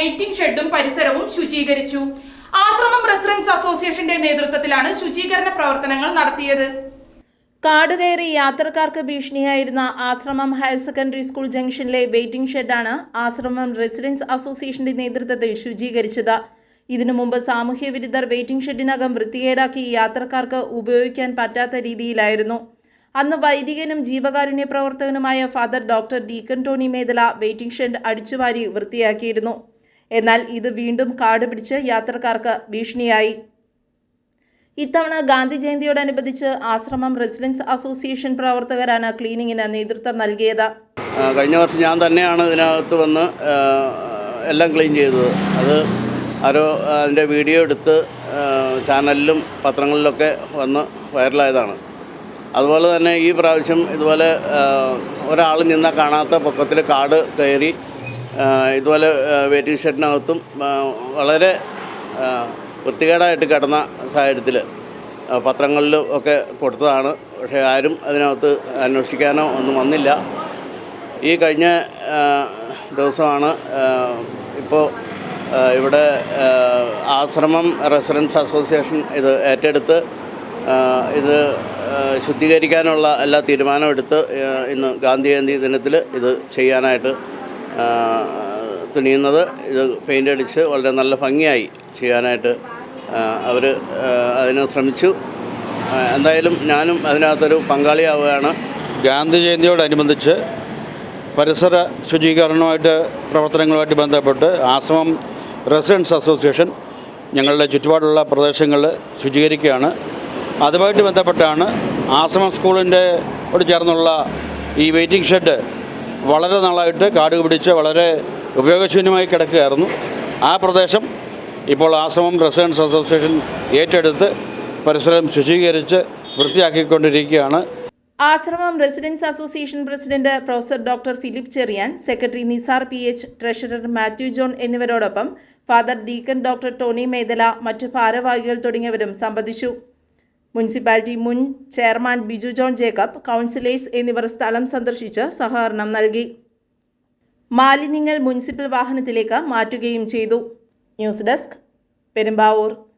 Waiting ഷെഡും പരിസരവും ശുചീകരിച്ചു. ആശ്രമം residents അസോസിയേഷന്റെ നേതൃത്വത്തിലാണ് ശുചീകരണ പ്രവർത്തനങ്ങൾ നടത്തിയത്. കാടുകയറി യാത്രക്കാർക്ക് ഭീഷണിയായിരുന്ന ആശ്രമം ഹയർ സെക്കൻഡറി സ്കൂൾ ജംഗ്ഷനിലെ വെയിറ്റിംഗ് ഷെഡാണ് ആശ്രമം റെസിഡൻസ് അസോസിയേഷന്റെ നേതൃത്വത്തിൽ ശുചീകരിച്ചത്. ഇതിനു മുമ്പ് സാമൂഹ്യ വിരുദ്ധർ വെയിറ്റിംഗ് ഷെഡിനകം വൃത്തികേടാക്കി യാത്രക്കാർക്ക് ഉപയോഗിക്കാൻ പറ്റാത്ത രീതിയിലായിരുന്നു. അന്ന് വൈദികനും ജീവകാരുണ്യ പ്രവർത്തകനുമായ father doctor deacon Tony Medala waiting shed അടിച്ചുവാരി വൃത്തിയാക്കിയിരുന്നു. എന്നാൽ ഇത് വീണ്ടും കാട് പിടിച്ച് യാത്രക്കാർക്ക് ഭീഷണിയായി. ഇത്തവണ ഗാന്ധി ജയന്തിയോടനുബന്ധിച്ച് ആശ്രമം റെസിഡൻസ് അസോസിയേഷൻ പ്രവർത്തകരാണ് ക്ലീനിങ്ങിന് നേതൃത്വം നൽകിയത്. കഴിഞ്ഞ വർഷം ഞാൻ തന്നെയാണ് ഇതിനകത്ത് വന്ന് എല്ലാം ക്ലീൻ ചെയ്തത്. അത് ആരോ അതിന്റെ വീഡിയോ എടുത്ത് ചാനലിലും പത്രങ്ങളിലൊക്കെ വന്ന് വൈറലായതാണ്. അതുപോലെ തന്നെ ഈ പ്രാവശ്യം ഇതുപോലെ ഒരാൾ നിന്നാൽ കാണാത്ത പൊക്കത്തിൽ കാട് കയറി ഇതുപോലെ വെയിറ്റിംഗ് ഷെഡിനകത്തും വളരെ വൃത്തികേടായിട്ട് കിടന്ന സാഹചര്യത്തിൽ പത്രങ്ങളിലും ഒക്കെ കൊടുത്തതാണ്. പക്ഷേ ആരും അതിനകത്ത് അന്വേഷിക്കാനോ ഒന്നും വന്നില്ല. ഈ കഴിഞ്ഞ ദിവസമാണ് ഇപ്പോൾ ഇവിടെ ആശ്രമം റെസിഡൻസ് അസോസിയേഷൻ ഇത് ഏറ്റെടുത്ത് ഇത് ശുദ്ധീകരിക്കാനുള്ള എല്ലാ തീരുമാനവും എടുത്ത് ഇന്ന് ഗാന്ധി ജയന്തി ദിനത്തിൽ ഇത് ചെയ്യാനായിട്ട് ആ, തുനിയുന്നത്. ഇത് പെയിന്റ് അടിച്ച് വളരെ നല്ല ഭംഗിയായി ചെയ്യാനായിട്ട് അവർ അതിന് ശ്രമിച്ചു. എന്തായാലും ഞാനും അതിനകത്തൊരു പങ്കാളിയാവുകയാണ്. ഗാന്ധി ജയന്തിയോടനുബന്ധിച്ച് പരിസര ശുചീകരണവുമായിട്ട് പ്രവർത്തനങ്ങളുമായിട്ട് ബന്ധപ്പെട്ട് ആശ്രമം റെസിഡൻസ് അസോസിയേഷൻ ഞങ്ങളുടെ ചുറ്റുപാടുള്ള പ്രദേശങ്ങളിൽ ശുചീകരിക്കുകയാണ്. അതുമായിട്ട് ബന്ധപ്പെട്ടാണ് ആശ്രമം സ്കൂളിന്റെ ചേർന്നുള്ള ഈ വെയിറ്റിംഗ് ഷെഡ് വളരെ നാളായിട്ട് കാട് പിടിച്ച് വളരെ ഉപയോഗശൂന്യമായി കിടക്കുകയായിരുന്നു. ആ പ്രദേശം ഇപ്പോൾ ആശ്രമം റെസിഡൻസ് അസോസിയേഷൻ ഏറ്റെടുത്ത് പരിസരം ശുചീകരിച്ച് വൃത്തിയാക്കിക്കൊണ്ടിരിക്കുകയാണ്. Ashramam residents association president professor doctor Philip Cherian secretary Nisar P H treasurer Mathew John എന്നിവരോടൊപ്പം father deacon doctor Tony Medala മറ്റു ഭാരവാഹികൾ തുടങ്ങിയവരും സംബന്ധിച്ചു മുനിസിപ്പാലിറ്റി മുൻ chairman Biju John Jacob councillors എന്നിവർ സ്ഥലം സന്ദർശിച്ച് സഹകരണം നൽകി. മാലിന്യങ്ങൾ മുനിസിപ്പൽ വാഹനത്തിലേക്ക് മാറ്റുകയും ചെയ്തു. News desk Perumbavoor.